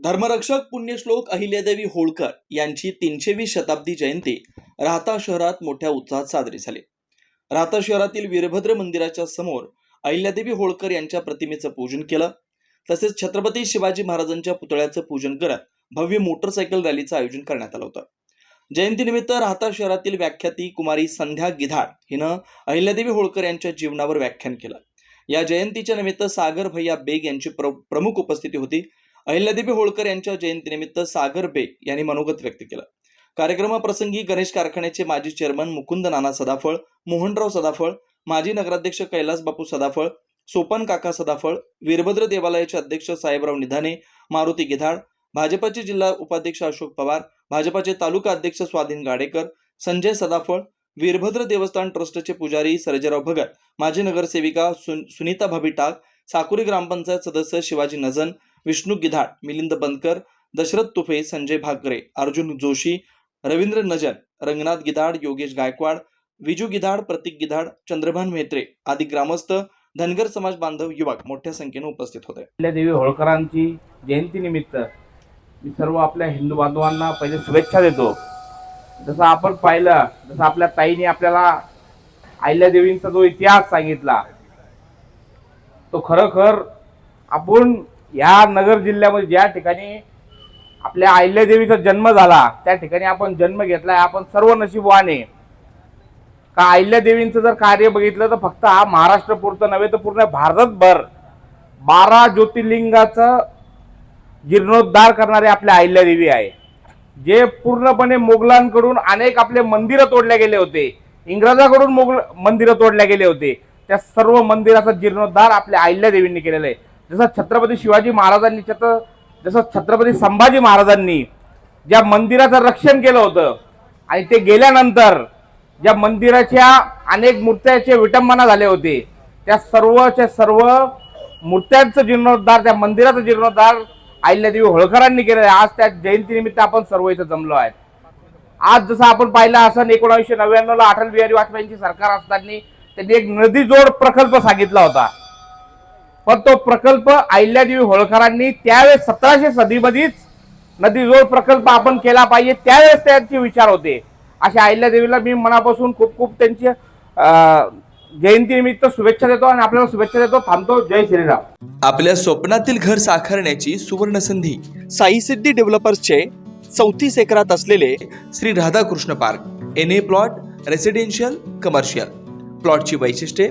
धर्मरक्षक पुण्यश्लोक अहिल्यादेवी होळकर यांची तीनशेवी शताब्दी जयंती राहता शहरात मोठ्या उत्साहात साजरी झाली. राहता शहरातील वीरभद्र मंदिराच्या समोर अहिल्यादेवी होळकर यांच्या प्रतिमेचं पूजन केलं. तसेच छत्रपती शिवाजी महाराजांच्या पुतळ्याचं पूजन करत भव्य मोटरसायकल रॅलीचं आयोजन करण्यात आलं होतं. जयंतीनिमित्त राहता शहरातील व्याख्याती कुमारी संध्या गिधाड हिनं अहिल्यादेवी होळकर यांच्या जीवनावर व्याख्यान केलं. या जयंतीच्या निमित्त सागर भैया बेग यांची प्र प्रमुख उपस्थिती होती. अहिल्यादेवी होळकर यांच्या जयंतीनिमित्त सागर बे यांनी मनोगत व्यक्त केलं. कार्यक्रमाप्रसंगी गणेश कारखान्याचे माजी चेअरमन मुकुंद नाना सदाफळ मोहनराव सदाफळ माजी नगराध्यक्ष कैलास बापू सदाफळ सोपन काका सदाफळ वीरभद्र देवालयाचे अध्यक्ष साहेबराव निधाने मारुती गिधाड भाजपाचे जिल्हा उपाध्यक्ष अशोक पवार भाजपाचे तालुका अध्यक्ष स्वाधीन गाडेकर संजय सदाफळ वीरभद्र देवस्थान ट्रस्टचे पुजारी सर्जेराव भगत माजी नगरसेविका सुन सुनीता भाभी टाक साकुरी ग्रामपंचायत सदस्य शिवाजी नजन विष्णू गिधाड मिलिंद बनकर दशरथ तुफे संजय भाकरे अर्जुन जोशी रवींद्र नजर रंगनाथ गिधाड योगेश गायकवाड विजू गिधाड प्रतीक गिधाड चंद्रभान म्हेत्रे आदी ग्रामस्थ धनगर समाज बांधव युवक मोठ्या संख्येने उपस्थित होते. अहिल्यादेवी होळकरांची जयंतीनिमित्त मी सर्व आपल्या हिंदू बांधवांना पहिले शुभेच्छा देतो. जसं आपण पाहिलं जसं आपल्या ताईने आपल्याला अहिल्यादेवींचा जो इतिहास सांगितला तो खरोखर आपण या नगर जिल्ह्यामध्ये ज्या ठिकाणी आपल्या अहिल्यादेवीचा जन्म झाला त्या ठिकाणी आपण जन्म घेतलाय आपण सर्व नशीबवाने. का अहिल्यादेवींचं जर कार्य बघितलं तर फक्त हा महाराष्ट्र पुरतं नव्हे तर पूर्ण भारतभर बारा ज्योतिर्लिंगाचं जीर्णोद्धार करणारे आपल्या अहिल्यादेवी आहे. जे पूर्णपणे मोगलांकडून अनेक आपले मंदिरं तोडले गेले होते. इंग्रजाकडून मोगल मंदिरं तोडले गेले होते. त्या सर्व मंदिराचा जीर्णोद्धार आपल्या अहिल्यादेवींनी केलेला आहे. जसं छत्रपती शिवाजी महाराजांनी छत्र जसं छत्रपती संभाजी महाराजांनी ज्या मंदिराचं रक्षण केलं होतं आणि ते गेल्यानंतर ज्या मंदिराच्या अनेक मूर्त्याचे विटंबना झाले होते त्या सर्वच्या सर्व मूर्त्यांचं जीर्णोद्धार त्या मंदिराचं जीर्णोद्धार अहिल्यादेवी होळकरांनी केलेलं आहे. आज त्या जयंतीनिमित्त आपण सर्व इथं जमलो आहे आज जसं आपण पाहिलं असं एकोणीसशे नव्याण्णवला अटल बिहारी वाजपेयींची सरकार असताना त्यांनी एक नदी जोड प्रकल्प सांगितला होता. पण तो प्रकल्प अहिल्यादेवी होळकरांनी त्यावेळेस सतराशे सदीमध्येच नदी जोड प्रकल्प आपण केला पाहिजे. त्यावेळेस त्यांचे विचार होते. अशा अहिल्यादेवीला मी मनापासून खूप खूप त्यांचे जयंतीनिमित्त शुभेच्छा देतो आणि आपल्याला शुभेच्छा देतो. थांबतो. जय श्रीराम. आपल्या स्वप्नातील घर साकारण्याची सुवर्ण संधी साई सिद्धी डेव्हलपर्सचे चौतीस एकरात असलेले Shri Radhakrishna park. N A plot residential commercial प्लॉटची वैशिष्ट्ये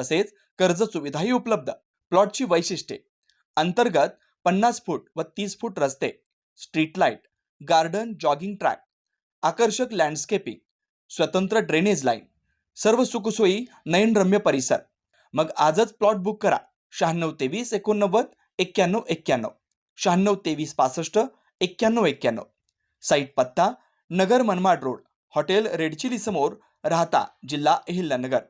तसेच कर्ज सुविधाही उपलब्ध. प्लॉटची वैशिष्ट्ये. अंतर्गत पन्नास फूट व तीस फूट रस्ते. Street light garden jogging track. आकर्षक लँडस्केपिंग. स्वतंत्र ड्रेनेज लाईन. सर्व सुखसोयी नयनरम्य परिसर. मग आजच प्लॉट बुक करा. शहाण्णव तेवीस एकोणनव्वद एक्क्याण्णव एक्क्याण्णव. शहाण्णव तेवीस पासष्ट एक्क्याण्णव एक्क्याण्णव. साईट पत्ता Nagar Manmad road. Hotel red chilli समोर राहता जिल्हा अहिल्यानगर.